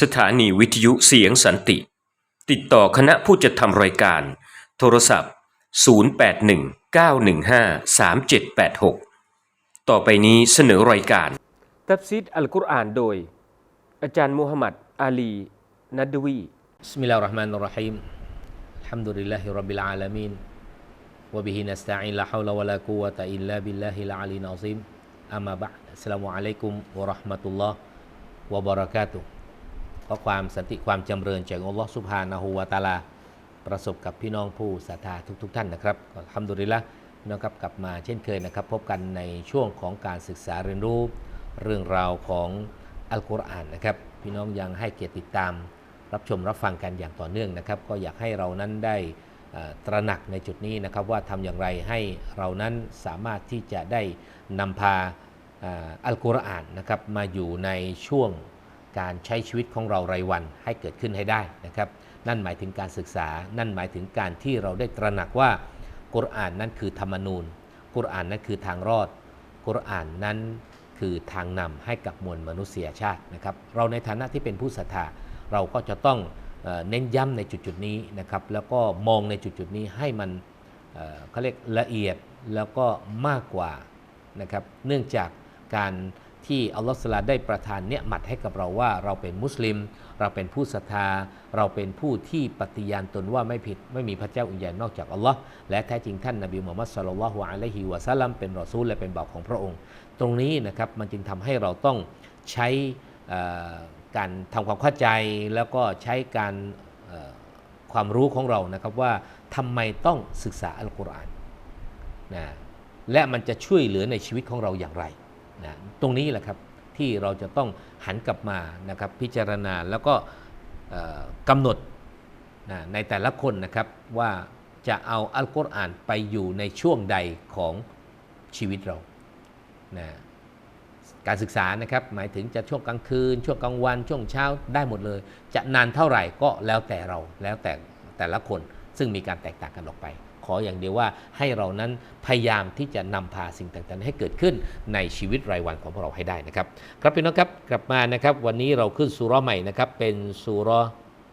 สถานีวิทยุเสียงสันติ ติดต่อคณะผู้จัดทำรายการ โทรศัพท์ 0819153786 ต่อไปนี้เสนอรายการตับซิดอัลกุรอานโดย อาจารย์มูฮัมหมัดอาลี นัดดวีบิสมิลลาห์ราะห์มานุรราฮีมอัลฮัมดุลิลลาฮิรับบิลอาลามีนวะบิฮินัสตะอีนลาฮาวลาวะลากุวะตะอิล وبه نستعين لا حول ولا قوة إلا بالله العلي العظيم أما بعد السلام عليكم ورحمة الله وبركاته ขอความสันติความจำเริญจากอัลลอฮฺสุบฮานะฮูวาตาลา ประสบกับพี่น้องผู้ศรัทธาทุกๆท่านนะครับทำดุริละพี่น้องครับกลับมาเช่นเคยนะครับ พบกันในช่วงของการศึกษาเรียนรู้ เรื่องราวของอัลกุรอานนะครับ พี่น้องยังให้เกียรติติดตาม รับชมรับฟังกันอย่างต่อเนื่องนะครับ ก็อยากให้เรานั้นได้ตระหนักในจุดนี้นะครับว่าทำอย่างไรให้เรานั้นสามารถที่จะได้นำพาอัลกุรอานนะครับมาอยู่ในช่วง การใช้ชีวิตของเรารายวันให้เกิดขึ้นให้ได้นะครับนั่นหมายถึงการศึกษา นั่นหมายถึงการที่เราได้ตระหนักว่ากุรอานนั้นคือธรรมนูญ กุรอานนั้นคือทางรอด กุรอานนั้นคือทางนำให้กับมวลมนุษยชาตินะครับ เราในฐานะที่เป็นผู้ศรัทธาเราก็จะต้องเน้นย้ำในจุดจุดๆนี้นะครับ แล้วก็มองในจุดจุดๆนี้ให้มันเเขาเรียกละเอียดแล้วก็มากกว่านะครับ เนื่องจากการ ที่อัลลอฮฺสลาได้ประทานเนี่ยมัดให้กับเราว่าเราเป็นมุสลิม เราเป็นผู้ศรัทธา เราเป็นผู้ที่ปฏิญาณตนว่าไม่ผิดไม่มีพระเจ้าอื่นใหญ่นอกจากอัลลอฮ์และแท้จริงท่านนบีมุฮัมมัดสุลลัลฮุอะลัยฮิวะซัลลัมเป็นรอซูลและเป็นบ่าวของพระองค์ ตรงนี้นะครับมันจึงทำให้เราต้องใช้การทำความเข้าใจแล้วก็ใช้การความรู้ของเรานะครับว่าทำไมต้องศึกษาอัลกุรอานนะและมันจะช่วยเหลือในชีวิตของเราอย่างไร นะตรงนี้แหละครับที่เราจะต้องหันกลับมานะครับพิจารณาแล้วก็กำหนดนะในแต่ละคนนะครับว่าจะเอาอัลกุรอานไปอยู่ในช่วงใดของชีวิตเรานะการศึกษานะครับหมายถึงจะช่วงกลางคืน ช่วงกลางวัน ช่วงเช้าได้หมดเลย จะนานเท่าไหร่ก็แล้วแต่เราแล้วแต่แต่ละคนซึ่งมีการแตกต่างกันออกไป ขออย่างเดียวว่าให้เรานั้นพยายามที่จะนำพาสิ่งต่างๆ ให้เกิดขึ้นในชีวิตรายวันของพวกเราให้ได้นะครับ ครับพี่น้องครับกลับมานะครับ วันนี้เราขึ้นสุรใหม่นะครับ เป็นสุร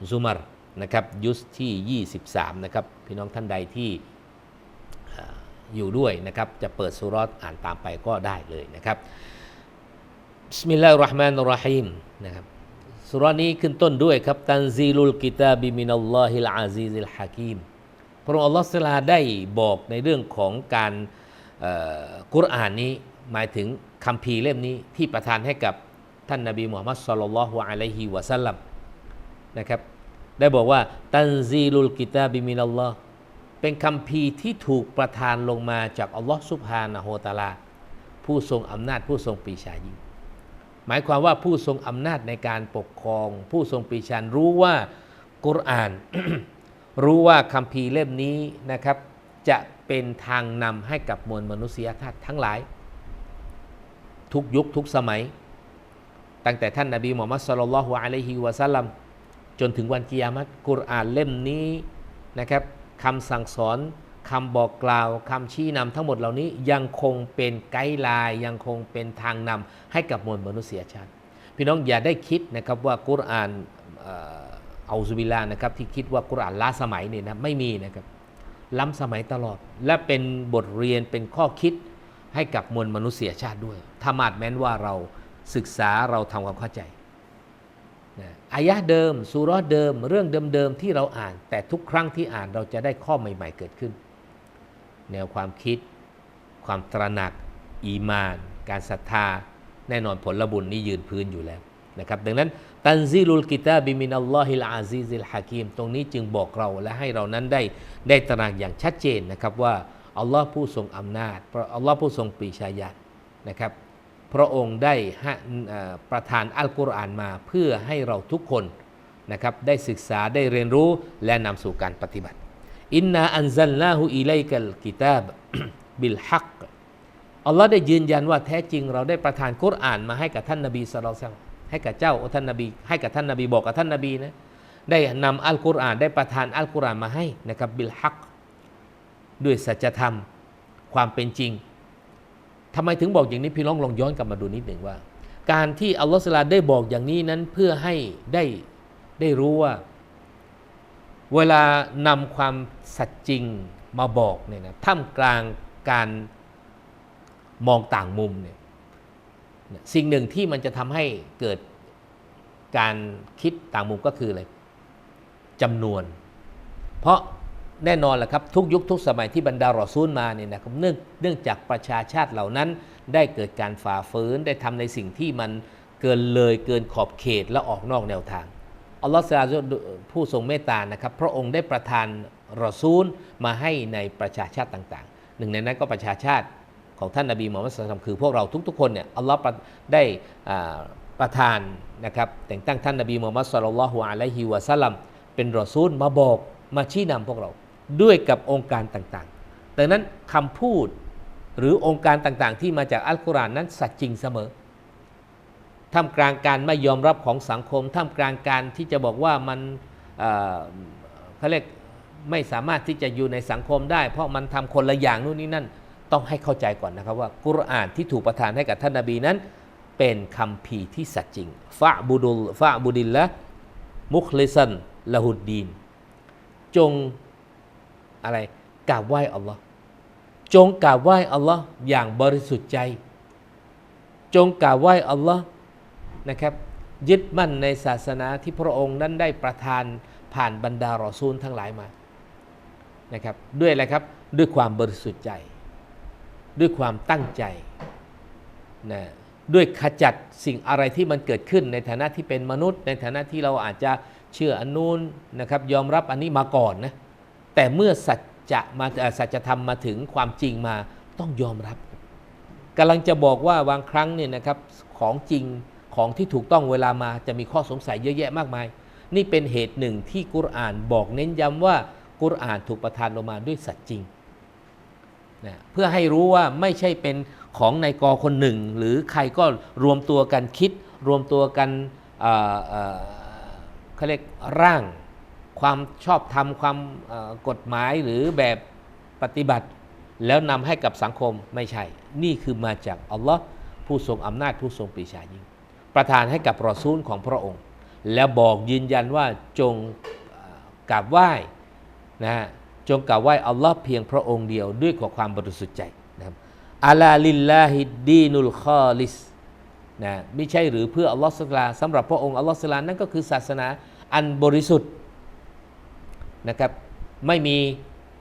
ซุมารนะครับยุสที่ 23 นะครับ พี่น้องท่านใดที่อยู่ด้วยนะครับ จะเปิดสุรออ่านตามไปก็ได้เลยนะครับบิสมิลลาฮิรราะห์มานิรราะฮีมนะครับสุรานี้ขึ้นต้นด้วยครับตันซีลุลกิตาบิมินัลลอฮิลอาซีซิลฮะกีม พระองค์อัลลอฮฺสลาได้บอกในเรื่องของการกุรอานนี้หมายถึงคัมภีเล่มนี้ที่ประทานให้กับท่านนบีมุฮัมมัดศ็อลลัลฮุอะลัยฮิวะซัลลัมนะครับได้บอกว่าตันซีลุลกิตาบิมินัลลอฮ์เป็นคำพีที่ถูกประทานลงมาจากอัลลอฮ์ซุบฮานะโฮวะตะอาลา ผู้ทรงอำนาจผู้ทรงปีชายิ่งหมายความว่าผู้ทรงอำนาจในการปกครอง ผู้ทรงปีชารู้ว่ากุรอาน รู้ว่าคำพีร์เล่มนี้นะครับ จะเป็นทางนำให้กับมวลมนุษยชาติทั้งหลาย ทุกยุคทุกสมัย ตั้งแต่ท่านนบีมุฮัมมัดสุลลัลฮุอะลัยฮิวะซัลลัมจนถึงวันกิยามัตกุรอานเล่มนี้นะครับคำสั่งสอนคำบอกกล่าวคำชี้นำทั้งหมดเหล่านี้ยังคงเป็นไกด์ไลน์ยังคงเป็นทางนำให้กับมวลมนุษยชาติ พี่น้องอย่าได้คิดนะครับว่ากุรอาน เอาซุบิลานะครับที่คิดว่ากุรอานล้าสมัยเนี่ยนะไม่มีนะครับล้ำสมัยตลอด และเป็นบทเรียนเป็นข้อคิดให้กับมวลมนุษยชาติด้วยถ้ามาดแม้นว่าเราศึกษาเราทำความเข้าใจนะอายะเดิมสุราะเดิม เรื่องเดิมๆที่เราอ่าน แต่ทุกครั้งที่อ่านเราจะได้ข้อใหม่ ๆ เกิดขึ้น แนวความคิด ความตระหนัก อีมาน การศรัทธา แน่นอนผลบุญนี้ยืนพื้นอยู่แล้วนะครับ ดังนั้น ตันซีลุลกิตาบิมินัลลอฮิลอาซีซิลฮะกีมตรงนี้จึงบอกเราและให้เรานั้นได้ได้ตระหนักอย่างชัดเจนนะครับว่าอัลลอฮ์ผู้ทรงอำนาจอัลลอฮ์ผู้ทรงปรีชาญาณนะครับ พระองค์ได้ประทานอัลกุรอานมาเพื่อให้เราทุกคนนะครับได้ศึกษาได้เรียนรู้และนำสู่การปฏิบัติอินนาอันซัลนาหูอิไลกัลกิตาบบิลฮักอัลลอฮ์ได้ยืนยันว่าแท้จริงเราได้ประทานกุรอานมาให้กับท่านนบีสุลต่าน ให้กับเจ้าท่านนบีให้กับท่านนบีบอกกับท่านนบีนะได้นำอัลกุรอานได้ประทานอัลกุรอานมาให้นะครับบิลฮักด้วยสัจธรรมความเป็นจริงทำไมถึงบอกอย่างนี้พี่น้องลองย้อนกลับมาดูนิดหนึ่งว่า การที่อัลลอฮฺสลาได้บอกอย่างนี้นั้นเพื่อให้ได้ได้รู้ว่า เวลานำความสัจจริงมาบอกเนี่ยนะท่ามกลางการมองต่างมุมเนี่ย สิ่งหนึ่งที่มันจะทำให้เกิดการคิดต่างมุมก็คืออะไรจำนวน เพราะแน่นอนแหละครับทุกยุคทุกสมัยที่บรรดารอซูลมาเนี่ยนะครับเนื่องเนื่องจากประชาชาติเหล่านั้น ได้เกิดการฝ่าฝืนได้ทำในสิ่งที่มันเกินเลยเกินขอบเขตและออกนอกแนวทางอัลลอฮฺซาผู้ทรงเมตตานะครับพระองค์ได้ประทานรอซูลมาให้ในประชาชาติต่างๆ หนึ่งในนั้นก็ประชาชาติ ของท่านนบีมูฮัมมัดสุลตัมคือพวกเราทุกๆคนเนี่ยอัลลอฮ์ได้ประทานนะครับแต่งตั้งท่านนบีมูฮัมมัดสุลลัลฮุอะลัยฮิวะซัลลัมเป็นรอซูลมาบอกมาชี้นำพวกเราด้วยกับองค์การต่างๆ ดังนั้นคำพูดหรือองค์การต่างๆ ที่มาจากอัลกุรอานนั้นสัจจริงเสมอท่ามกลางการไม่ยอมรับของสังคมท่ามกลางการที่จะบอกว่ามันเขาเรียกไม่สามารถที่จะอยู่ในสังคมได้ เพราะมันทำคนละอย่างนู่นนี่นั่น ต้องให้เข้าใจก่อนนะครับว่ากุรอานที่ถูกประทานให้กับท่านนาบีนั้น เป็นคำพีที่สัจจริงฟะบุดุลฟะบุดิลละมุคลิซันละหุดดีน จงอะไรกราบไหว้อัลลอฮ์จงกราบไหว้อัลลอฮ์อย่างบริสุทธิ์ใจ จงกราบไหว้อัลลอฮ์นะครับยึดมั่นในศาสนาที่พระองค์นั้นได้ประทานผ่านบรรดารอซูลทั้งหลายมานะครับด้วยอะไรครับด้วยความบริสุทธิ์ใจ ด้วยความตั้งใจนะด้วยขจัดสิ่งอะไรที่มันเกิดขึ้นในฐานะที่เป็นมนุษย์ ในฐานะที่เราอาจจะเชื่ออันนู้นนะครับ ยอมรับอันนี้มาก่อนนะแต่เมื่อสัจจะมาสัจธรรมมาถึงความจริงมาต้องยอมรับกำลังจะบอกว่าบางครั้งเนี่ยนะครับของจริงของที่ถูกต้องเวลามาจะมีข้อสงสัยเยอะแยะมากมาย นี่เป็นเหตุหนึ่งที่กุรอานบอกเน้นย้ำว่ากุรอานถูกประทานลงมาด้วยสัจจริง นะเพื่อให้รู้ว่าไม่ใช่เป็นของนายกคนหนึ่ง หรือใครก็รวมตัวกันคิด รวมตัวกันเขาเรียกร่าง ความชอบธรรมความกฎหมายหรือแบบปฏิบัติ แล้วนำให้กับสังคมไม่ใช่ นี่คือมาจากอัลลอฮ์ผู้ทรงอำนาจผู้ทรงปรีชายิ่ง ประทานให้กับรอซูลของพระองค์ แล้วบอกยืนยันว่าจงกราบไหว้นะ จงกราบไหว้อัลลอฮ์เพียงพระองค์เดียวด้วยความบริสุทธิ์ใจนะครับอัลาลิลลาฮิดดีนุลคอลิสนะไม่ใช่หรือเพื่ออัลลอฮ์สุลาสำหรับพระองค์อัลลอฮ์สุลานั่นก็คือศาสนาอันบริสุทธิ์นะครับไม่มี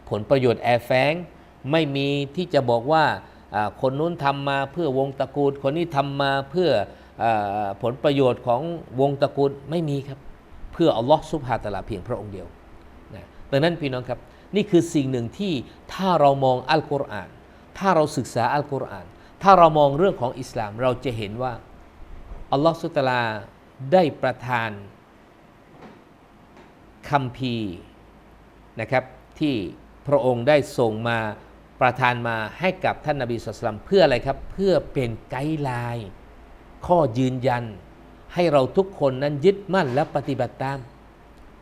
ผลประโยชน์แอบแฝงไม่มีที่จะบอกว่าคนนู้นทำมาเพื่อวงตระกูล คนนี้ทำมาเพื่ออผลประโยชน์ของวงตระกูลไม่มีครับ เพื่ออัลลอฮ์สุบฮาตะลาเพียงพระองค์เดียวนะดังนั้นพี่น้องครับ นี่คือสิ่งหนึ่งที่ถ้าเรามองอัลกุรอาน ถ้าเราศึกษาอัลกุรอาน ถ้าเรามองเรื่องของอิสลามเราจะเห็นว่าอัลลอฮ์สุตลาได้ประทานคำพีนะครับที่พระองค์ได้ส่งมาประทานมาให้กับท่านนาบีสุลต่านเพื่ออะไรครับ เพื่อเป็นไกด์ไลน์ข้อยืนยัน ให้เราทุกคนนั้นยึดมั่นและปฏิบัติตาม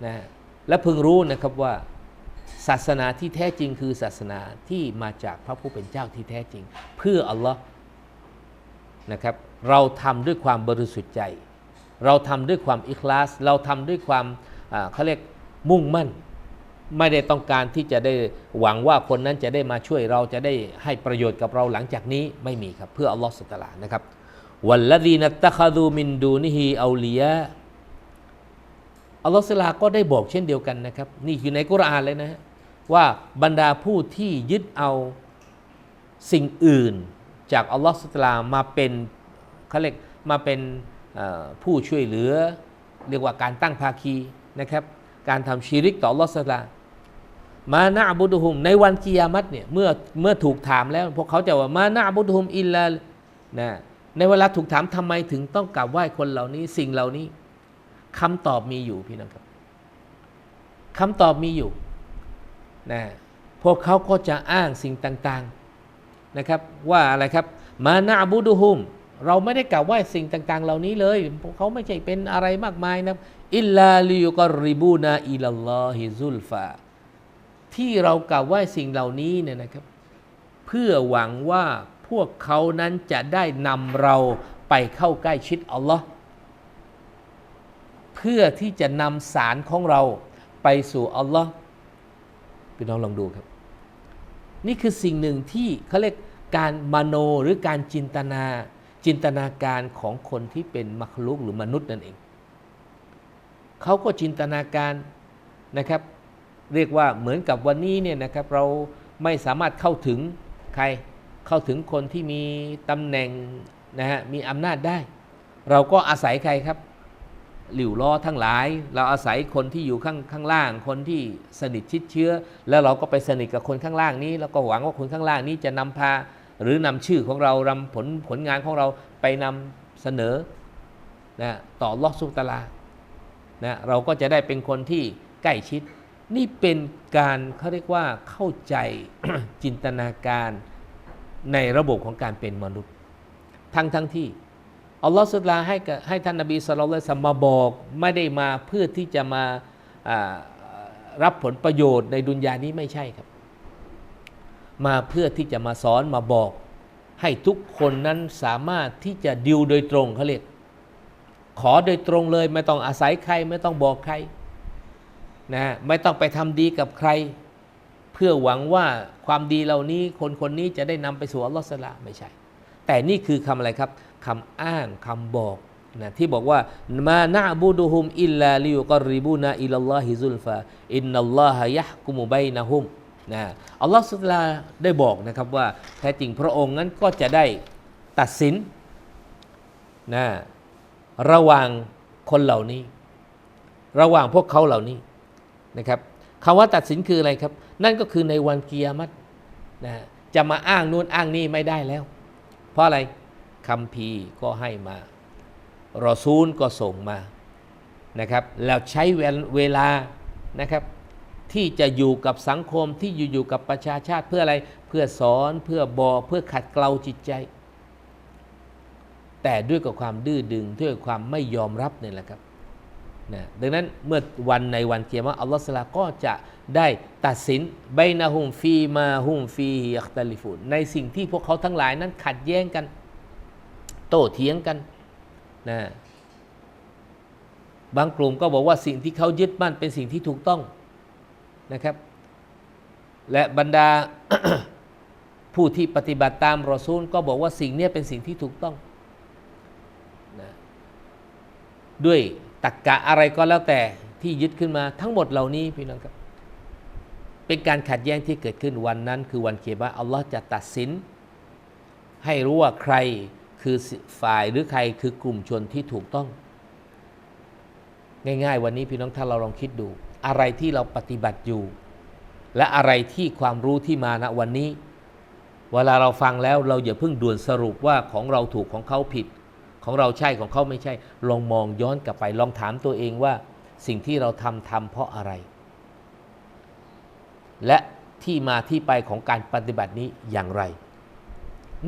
นะและพึงรู้นะครับว่า ศาสนาที่แท้จริงคือศาสนาที่มาจากพระผู้เป็นเจ้าที่แท้จริง เพื่ออัลลอฮ์นะครับเราทำด้วยความบริสุทธิ์ใจ เราทำด้วยความอิคลาส เราทำด้วยความเขาเรียกมุ่งมั่น ไม่ได้ต้องการที่จะได้หวังว่าคนนั้นจะได้มาช่วยเราจะได้ให้ประโยชน์กับเราหลังจากนี้ไม่มีครับเพื่ออัลลอฮฺสุตลานะครับวัลลดีนัตตะคาดูมินดูนิฮีอาลียะ อัลลอฮฺสุลาก็ได้บอกเช่นเดียวกันนะครับ นี่อยู่ในกุรอานเลยนะฮะว่าบรรดาผู้ที่ยึดเอาสิ่งอื่น จากอัลลอฮฺสุตลามาเป็นเขาเรียกมาเป็นผู้ช่วยเหลือ เรียกว่าการตั้งภาคีนะครับ การทำชีริกต่ออัลลอฮฺสุตลามานะบุดุฮุม ในวันกิยามัตเนี่ยเมื่อเมื่อถูกถามแล้ว พวกเขาจะว่ามานะบุดุฮุมอิลลานะในเวลาถูกถามทำไมถึงต้องกราบไหว้คนเหล่านี้สิ่งเหล่านี้ คำตอบมีอยู่พี่น้องครับคำตอบมีอยู่นะพวกเขาก็จะอ้างสิ่งต่างๆนะครับ ว่าอะไรครับ มานะบุดุฮุม เราไม่ได้กล่าวไหว้สิ่งต่าง ๆ เหล่านี้เลย พวกเขาไม่ใช่เป็นอะไรมากมายนะอิลลาลิยุกริบูนาอิลลอฮิซุลฟาที่เรากล่าวไหว้สิ่งเหล่านี้เนี่ยนะครับ เพื่อหวังว่าพวกเขานั้นจะได้นำเราไปเข้าใกล้ชิดอัลลอฮ์ เพื่อที่จะนำสารของเราไปสู่อัลลอฮ์พี่น้องลองดูครับ นี่คือสิ่งหนึ่งที่เขาเรียกการมโนหรือการจินตนาจินตนาการของคนที่เป็นมัคลุกหรือมนุษย์นั่นเอง เขาก็จินตนาการนะครับ เรียกว่าเหมือนกับวันนี้เนี่ยนะครับเราไม่สามารถเข้าถึงใครเข้าถึงคนที่มีตำแหน่งนะฮะมีอำนาจได้ เราก็อาศัยใครครับ หลิวล้อทั้งหลาย เราอาศัยคนที่อยู่ข้างข้างล่าง คนที่สนิทชิดเชื้อ แล้วเราก็ไปสนิทกับคนข้างล่างนี้ แล้วก็หวังว่าคนข้างล่างนี้จะนำพา หรือนำชื่อของเรานำผลผลงานของเราไปนำเสนอนะต่อลอสุตลานะเราก็จะได้เป็นคนที่ใกล้ชิด นี่เป็นการเขาเรียกว่าเข้าใจจินตนาการในระบบของการเป็นมนุษย์ ทั้งทั้งที่ อัลลอฮฺสุลลาให้ให้ท่านนบีสุลต่านมาบอก ไม่ได้มาเพื่อที่จะมาารับผลประโยชน์ในดุนยานี้ไม่ใช่ครับ มาเพื่อที่จะมาสอนมาบอก ให้ทุกคนนั้นสามารถที่จะดิวโดยตรงเขาเรียกขอโดยตรงเลย ไม่ต้องอาศัยใครไม่ต้องบอกใครนะไม่ต้องไปทำดีกับใคร เพื่อหวังว่าความดีเหล่านี้คนคนนี้จะได้นำไปสู่อัลลอฮฺสลาไม่ใช่ แต่นี่คือคำอะไรครับ คำอ้างคำบอกนะที่บอกว่ามานะบูดุฮุมอิลลาลิยุกรริบูนาอิลลอฮิซุลฟาอินนัลลอฮะยะกุมุบัยนะฮุมนะอัลลอฮฺสุลลาได้บอกนะครับว่าแท้จริงพระองค์นั้นก็จะได้ตัดสินนะระหว่างคนเหล่านี้ ระหว่างพวกเขาเหล่านี้นะครับคำว่าตัดสินคืออะไรครับ นั่นก็คือในวันกิยามัตนะจะมาอ้างนู่นอ้างนี่ไม่ได้แล้ว เพราะอะไร คำพีก็ให้มารอซูลก็ส่งมานะครับแล้วใช้เวลานะครับที่จะอยู่กับสังคมที่อยู่อยู่กับประชาชาติเพื่ออะไรเพื่อสอนเพื่อบอกเพื่อขัดเกลาจิตใจ แต่ด้วยกับความดื้อดึงด้วยความไม่ยอมรับนี่แหละครับนะดังนั้นเมื่อวันในวันเกียรติอัลลอฮฺสลาก็จะได้ตัดสินไบนะฮุมฟีมาฮุมฟียักตลิฟุนในสิ่งที่พวกเขาทั้งหลายนั้นขัดแย้งกัน โต้เถียงกันนะบางกลุ่มก็บอกว่าสิ่งที่เขายึดมั่นเป็นสิ่งที่ถูกต้องนะครับ และบรรดาผู้ที่ปฏิบัติตามรอซูลก็บอกว่าสิ่งนี้เป็นสิ่งที่ถูกต้องนะด้วยตักกะอะไรก็แล้วแต่ที่ยึดขึ้นมาทั้งหมดเหล่านี้พี่น้องครับ เป็นการขัดแย้งที่เกิดขึ้นวันนั้น คือวันเกียรติอัลลอฮ์จะตัดสิน ให้รู้ว่าใคร คือฝ่ายหรือใครคือกลุ่มชนที่ถูกต้อง ง่าย ๆ วันนี้พี่น้องถ้าเราลองคิดดู อะไรที่เราปฏิบัติอยู่ และอะไรที่ความรู้ที่มาณวันนี้ เวลาเราฟังแล้วเราอย่าเพิ่งด่วนสรุปว่าของเราถูกของเขาผิด ของเราใช่ของเขาไม่ใช่ ลองมองย้อนกลับไปลองถามตัวเองว่าสิ่งที่เราทำทำเพราะอะไร และที่มาที่ไปของการปฏิบัตินี้อย่างไร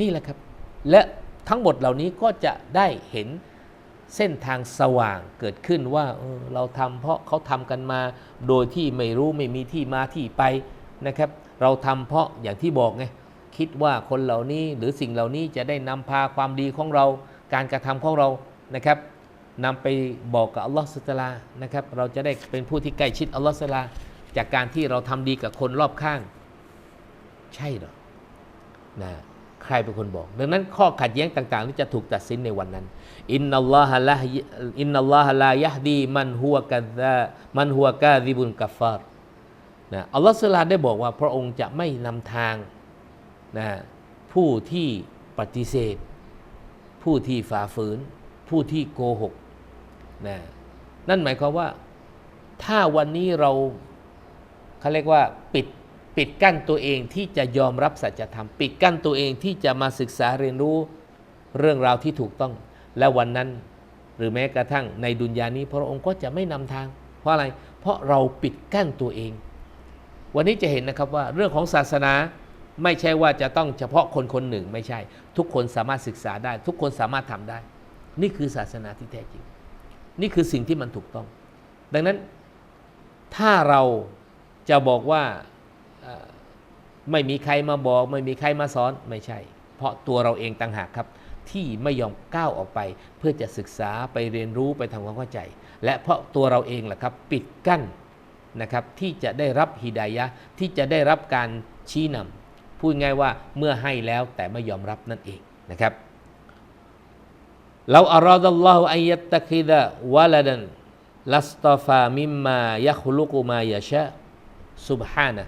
นี่แหละครับ และ ทั้งหมดเหล่านี้ก็จะได้เห็นเส้นทางสว่างเกิดขึ้นว่าเออเราทำเพราะเขาทำกันมาโดยที่ไม่รู้ไม่มีที่มาที่ไปนะครับ เราทำเพราะอย่างที่บอกไงคิดว่าคนเหล่านี้หรือสิ่งเหล่านี้จะได้นำพาความดีของเรา การกระทำของเรานะครับนำไปบอกกับอัลลอฮฺสุตลานะครับ เราจะได้เป็นผู้ที่ใกล้ชิดอัลลอฮฺสุตลาจากการที่เราทำดีกับคนรอบข้าง ใช่หรอนะ ใครเป็นคนบอก ดังนั้นข้อขัดแย้งต่างๆที่จะถูกตัดสินในวันนั้น อินนัลลอฮะละอินนัลลอฮะลายะดีมันหัวกะซามันหัวกาซิบุนกัฟฟารนะอัลลอฮฺสุลาได้บอกว่าพระองค์จะไม่นำทางนะผู้ที่ปฏิเสธ ผู้ที่ฝ่าฝืน ผู้ที่โกหกนะนั่นหมายความว่าถ้าวันนี้เราเขาเรียกว่าปิด ปิดกั้นตัวเองที่จะยอมรับสัจธรรม ปิดกั้นตัวเองที่จะมาศึกษาเรียนรู้เรื่องราวที่ถูกต้อง และวันนั้น หรือแม้กระทั่งในดุนยานี้พระองค์ก็จะไม่นำทาง เพราะอะไร เพราะเราปิดกั้นตัวเอง วันนี้จะเห็นนะครับว่าเรื่องของศาสนาไม่ใช่ว่าจะต้องเฉพาะคนคนหนึ่งไม่ใช่ ทุกคนสามารถศึกษาได้ ทุกคนสามารถทำได้ นี่คือศาสนาที่แท้จริง นี่คือสิ่งที่มันถูกต้อง ดังนั้นถ้าเราจะบอกว่า ไม่มีใครมาบอก ไม่มีใครมาสอนไม่ใช่ เพราะตัวเราเองต่างหากครับ ที่ไม่ยอมก้าวออกไป เพื่อจะศึกษาไปเรียนรู้ไปทำความเข้าใจ และเพราะตัวเราเองแหละครับปิดกั้นนะครับที่จะได้รับฮิดายะที่จะได้รับการชี้นำพูดง่ายว่าเมื่อให้แล้วแต่ไม่ยอมรับนั่นเองนะครับเราอารอดัลลอฮุอัยยัตะคิดะวะลาดันลัสตอฟามิมมายะคุลุกุมายะชะซุบฮานะ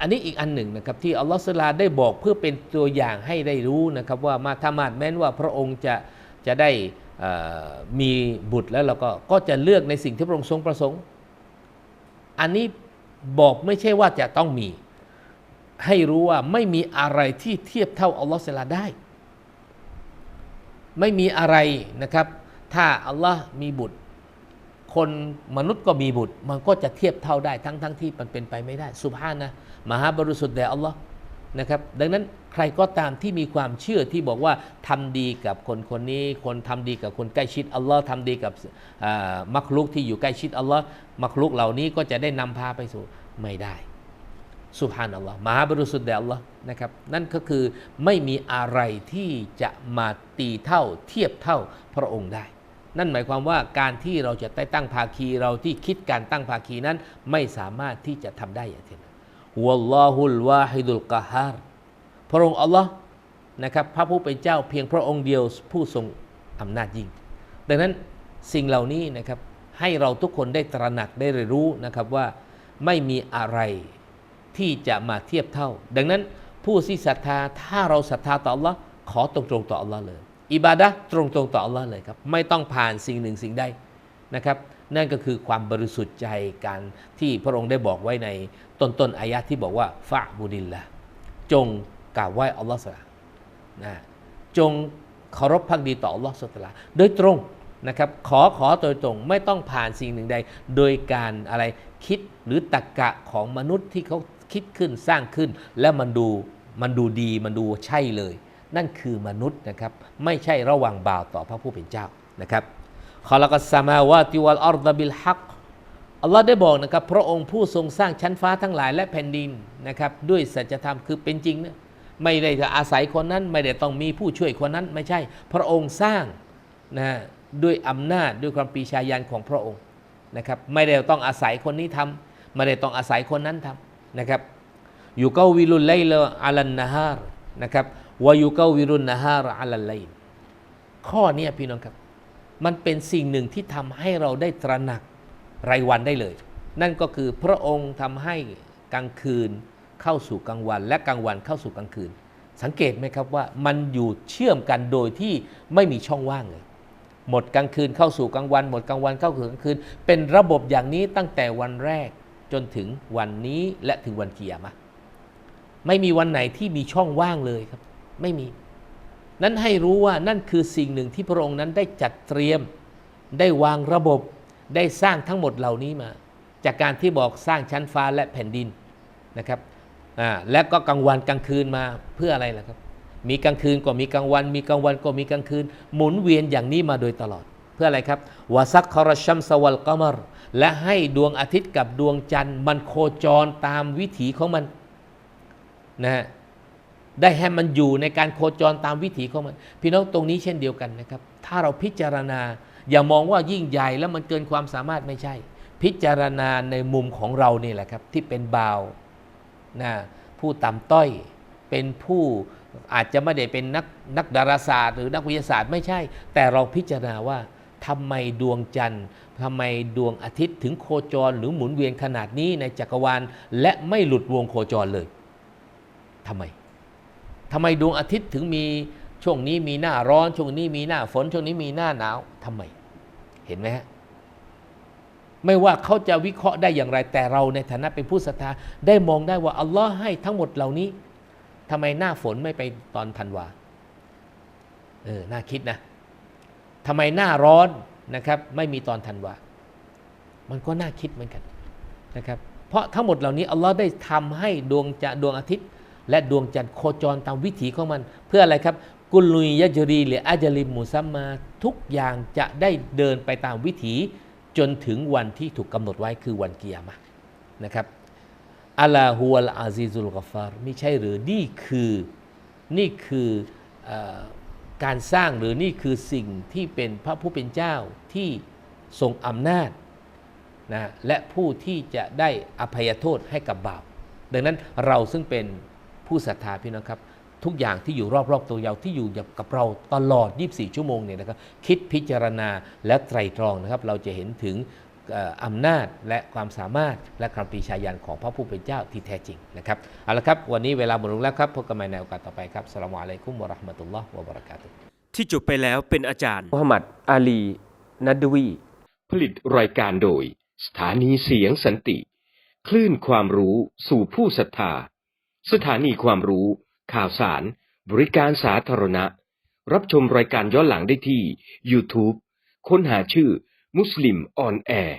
อันนี้อีกอันหนึ่งนะครับที่อัลลอฮฺสุลาได้บอกเพื่อเป็นตัวอย่างให้ได้รู้นะครับว่ามาธรรมาดแม้นว่าพระองค์จะจะได้มีบุตรแล้วเราก็ก็จะเลือกในสิ่งที่พระองค์ทรงประสงค์ อันนี้บอกไม่ใช่ว่าจะต้องมี ให้รู้ว่าไม่มีอะไรที่เทียบเท่าอัลลอฮฺสุลาได้ ไม่มีอะไรนะครับ ถ้าอัลลอฮ์มีบุตรคนมนุษย์ก็มีบุตร มันก็จะเทียบเท่าได้ทั้งทั้งที่มันเป็นไปไม่ได้สุภาพนะ มหาบริสุทธิ์แด่อัลลอฮ์นะครับดังนั้นใครก็ตามที่มีความเชื่อที่บอกว่าทำดีกับคนคนนี้ คนทำดีกับคนใกล้ชิดอัลลอฮ์ทำดีกับมักลุกที่อยู่ใกล้ชิดอัลลอฮ์มักลุกเหล่านี้ก็จะได้นำพาไปสู่ไม่ได้สุภาพนัลลอฮ์มหาบริสุทธิ์แด่อัลลอฮ์นะครับนั่นก็คือไม่มีอะไรที่จะมาตีเท่าเทียบเท่าพระองค์ได้ นั่นหมายความว่าการที่เราจะได้ตั้งภาคีเราที่คิดการตั้งภาคีนั้นไม่สามารถที่จะทำได้อย่างเช่น วัลลอฮุลวาฮิดุลกะฮารพระองค์อัลลอฮ์นะครับพระผู้เป็นเจ้าเพียงพระองค์เดียวผู้ทรงอำนาจยิ่ง ดังนั้นสิ่งเหล่านี้นะครับให้เราทุกคนได้ตระหนักได้เรียนรู้นะครับว่าไม่มีอะไรที่จะมาเทียบเท่า ดังนั้นผู้ที่ศรัทธาถ้าเราศรัทธาต่อ Allah ขอตรงๆต่อ Allah เลย อิบาดะตรงๆต่อ Allah เลยครับ ไม่ต้องผ่านสิ่งหนึ่งสิ่งใดนะครับ นั่นก็คือความบริสุทธิ์ใจการที่พระองค์ได้บอกไว้ในต้นต้นๆอายะที่บอกว่าฟะบุดิลละจงกราบไหว้อัลลอฮ์สลานะจงเคารพพักดีต่ออัลลอฮ์สุตลาโดยตรงนะครับขอขอโดยตรงไม่ต้องผ่านสิ่งหนึ่งใด โดยการอะไรคิดหรือตรกกะของมนุษย์ที่เขาคิดขึ้นสร้างขึ้น แล้วมันดูมันดูดีมันดูใช่เลย นั่นคือมนุษย์นะครับ ไม่ใช่ระหว่างบ่าวต่อพระผู้เป็นเจ้านะครับ ขอละกัสมาวาติวัลอัรดบิลฮักอัลลอฮ์ได้บอกนะครับ พระองค์ผู้ทรงสร้างชั้นฟ้าทั้งหลายและแผ่นดินนะครับ ด้วยสัจธรรมคือเป็นจริงนะไม่ได้จะอาศัยคนนั้น ไม่ได้ต้องมีผู้ช่วยคนนั้น ไม่ใช่ พระองค์สร้างนะด้วยอำนาจด้วยความปีชายันของพระองค์นะครับ ไม่ได้ต้องอาศัยคนนี้ทำไม่ได้ต้องอาศัยคนนั้นทำนะครับอยู่กาวิรุลไลลอาลันนาฮารนะครับวายุกาวิรุนนาฮารอาลันไลข้อนี้พี่น้องครับ มันเป็นสิ่งหนึ่งที่ทำให้เราได้ตระหนักรายวันได้เลย นั่นก็คือพระองค์ทำให้กลางคืนเข้าสู่กลางวัน และกลางวันเข้าสู่กลางคืน สังเกตไหมครับว่ามันอยู่เชื่อมกันโดยที่ไม่มีช่องว่างเลย หมดกลางคืนเข้าสู่กลางวัน หมดกลางวันเข้าสู่กลางคืน เป็นระบบอย่างนี้ตั้งแต่วันแรกจนถึงวันนี้และถึงวันเกียรมะห์ไม่มีวันไหนที่มีช่องว่างเลยครับ ไม่มี นั้นให้รู้ว่านั่นคือสิ่งหนึ่งที่พระองค์นั้นได้จัดเตรียม ได้วางระบบได้สร้างทั้งหมดเหล่านี้มา จากการที่บอกสร้างชั้นฟ้าและแผ่นดินนะครับอ่าและก็กลางวันกลางคืนมาเพื่ออะไรล่ะครับ มีกลางคืนก็มีกลางวัน มีกลางวันก็มีกลางคืน หมุนเวียนอย่างนี้มาโดยตลอด เพื่ออะไรครับวาซักคอรชัมสวัลกอมรและให้ดวงอาทิตย์กับดวงจันทร์มันโคจรตามวิถีของมันนะฮะ ได้ให้มันอยู่ในการโคจรตามวิถีของมัน พี่น้องตรงนี้เช่นเดียวกันนะครับ ถ้าเราพิจารณาอย่ามองว่ายิ่งใหญ่แล้วมันเกินความสามารถไม่ใช่ พิจารณาในมุมของเรานี่แหละครับ ที่เป็นบาวนะผู้ต่ำต้อยเป็นผู้อาจจะไม่ได้เป็นนักนักดาราศาสตร์ หรือนักวิทยาศาสตร์ไม่ใช่ แต่เราพิจารณาว่าทำไมดวงจันทร์ทำไมดวงอาทิตย์ถึงโคจรหรือหมุนเวียนขนาดนี้ในจักรวาล และไม่หลุดวงโคจรเลยทำไม ทำไมดวงอาทิตย์ถึงมีช่วงนี้มีหน้าร้อนช่วงนี้มีหน้าฝนช่วงนี้มีหน้าหนาวทำไม เห็นไหมฮะไม่ว่าเขาจะวิเคราะห์ได้อย่างไรแต่เราในฐานะเป็นผู้ศรัทธาได้มองได้ว่าอัลลอฮ์ให้ทั้งหมดเหล่านี้ทำไมหน้าฝนไม่ไปตอนธันวาเออน่าคิดนะทำไมหน้าร้อนนะครับ ไม่มีตอนธันวามันก็น่าคิดเหมือนกันนะครับ เพราะทั้งหมดเหล่านี้อัลลอฮ์ได้ทำให้ดวงจะดวงอาทิตย์ และดวงจันทร์โคจรตามวิถีของมัน เพื่ออะไรครับ กุลุยยะจรีหรืออาจลิมมูซัมมาทุกอย่างจะได้เดินไปตามวิถี จนถึงวันที่ถูกกำหนดไว้คือวันเกิยามะห์นะครับอัลลาฮุลอาซิซุลกฟารไม่ใช่หรือนี่คือนี่คือเอ่อการสร้างหรือนี่คือสิ่งที่เป็นพระผู้เป็นเจ้าที่ทรงอำนาจนะและผู้ที่จะได้อภัยโทษให้กับบาปดังนั้นเราซึ่งเป็น ผู้ศรัทธาพี่น้องครับ ทุกอย่างที่อยู่รอบๆตัวเราที่อยู่กับเราตลอด 24 ชั่วโมงเนี่ยนะครับคิดพิจารณาและไตรตรองนะครับ เราจะเห็นถึงเอ่ออำนาจและความสามารถและคำปรีชาญาณของพระผู้เป็นเจ้าที่แท้จริงนะครับเอาละครับวันนี้เวลาหมดลงแล้วครับพบกันใหม่ในโอกาสต่อไปครับสลามอะลัยกุมวะเราะห์มะตุลลอฮ์วะบะเราะกาตุฮ์ที่จบไปแล้วเป็นอาจารย์มุฮัมมัดอาลีนัดวีผลิตรายการโดย สถานีเสียงสันติ คลื่นความรู้สู่ผู้ศรัทธา สถานีความรู้ ข่าวสาร บริการสาธารณะ รับชมรายการย้อนหลังได้ที่ YouTube ค้นหาชื่อ มุสลิมออนแอร์